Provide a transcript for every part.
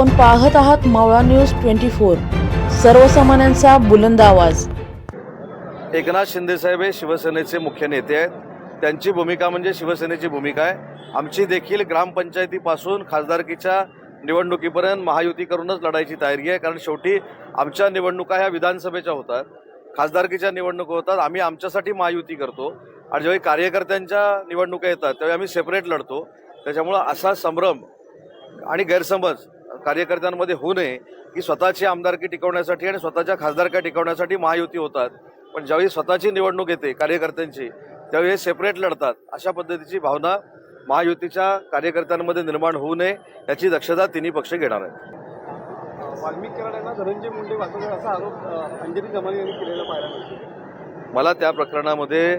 आपण पाहत आहात मावळा न्यूज ट्वेंटी फोर. सर्वसामान्यांचा बुलंद आवाज. एकनाथ शिंदेसाहेब हे शिवसेनेचे मुख्य नेते आहेत. त्यांची भूमिका म्हणजे शिवसेनेची भूमिका आहे. आमची देखील ग्रामपंचायतीपासून खासदारकीच्या निवडणुकीपर्यंत महायुती करूनच लढायची तयारी आहे. कारण शेवटी आमच्या निवडणुका ह्या विधानसभेच्या होतात. खासदारकीच्या निवडणुका होतात. आम्ही आमच्यासाठी महायुती करतो. आणि ज्यावेळी कार्यकर्त्यांच्या निवडणुका येतात त्यावेळी आम्ही सेपरेट लढतो. त्याच्यामुळं असा संभ्रम आणि गैरसमज कार्यकर्त्यांमध्ये होऊ नये की स्वतःची आमदारकी टिकवण्यासाठी आणि स्वतःच्या खासदारक्या टिकवण्यासाठी महायुती होतात. पण ज्यावेळी स्वतःची निवडणूक येते कार्यकर्त्यांची त्यावेळी हे सेपरेट लढतात. अशा पद्धतीची भावना महायुतीच्या कार्यकर्त्यांमध्ये निर्माण होऊ नये याची दक्षता तिन्ही पक्ष घेणार आहेत. धनंजय मुंडे असा आरोप अंजली जमानी यांनी केलेला पाहायला मला त्या प्रकरणामध्ये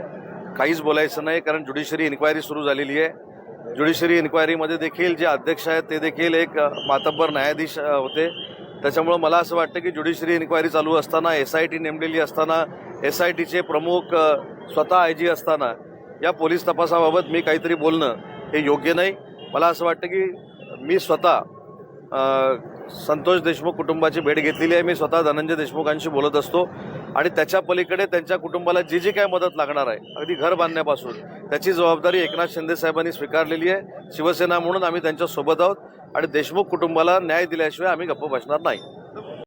काहीच बोलायचं नाही कारण ज्युडिशरी इन्क्वायरी सुरू झालेली आहे. ज्युडिशरी इन्क्वायरीमध्ये देखील जे अध्यक्ष आहेत ते देखील एक मातब्बर न्यायाधीश होते. त्याच्यामुळं मला असं वाटतं की ज्युडिशरी इन्क्वायरी चालू असताना एस आय टी नेमलेली असताना एस आय टीचे प्रमुख स्वतः आय जी असताना या पोलीस तपासाबाबत मी काहीतरी बोलणं हे योग्य नाही. मला असं वाटतं की मी स्वतः संतोष देशमुख कुटुंबाची भेट घेतलेली आहे. मी स्वतः धनंजय देशमुखांशी बोलत असतो. आणि त्याच्या पलीकडे त्यांच्या कुटुंबाला जी जी काय मदत लागणार आहे अगदी घर बांधण्यापासून त्याची जबाबदारी एकनाथ शिंदे साहेबांनी स्वीकारलेली आहे. शिवसेना म्हणून आम्ही त्यांच्यासोबत आहोत आणि देशमुख कुटुंबाला न्याय दिल्याशिवाय आम्ही गप्प बसणार नाही.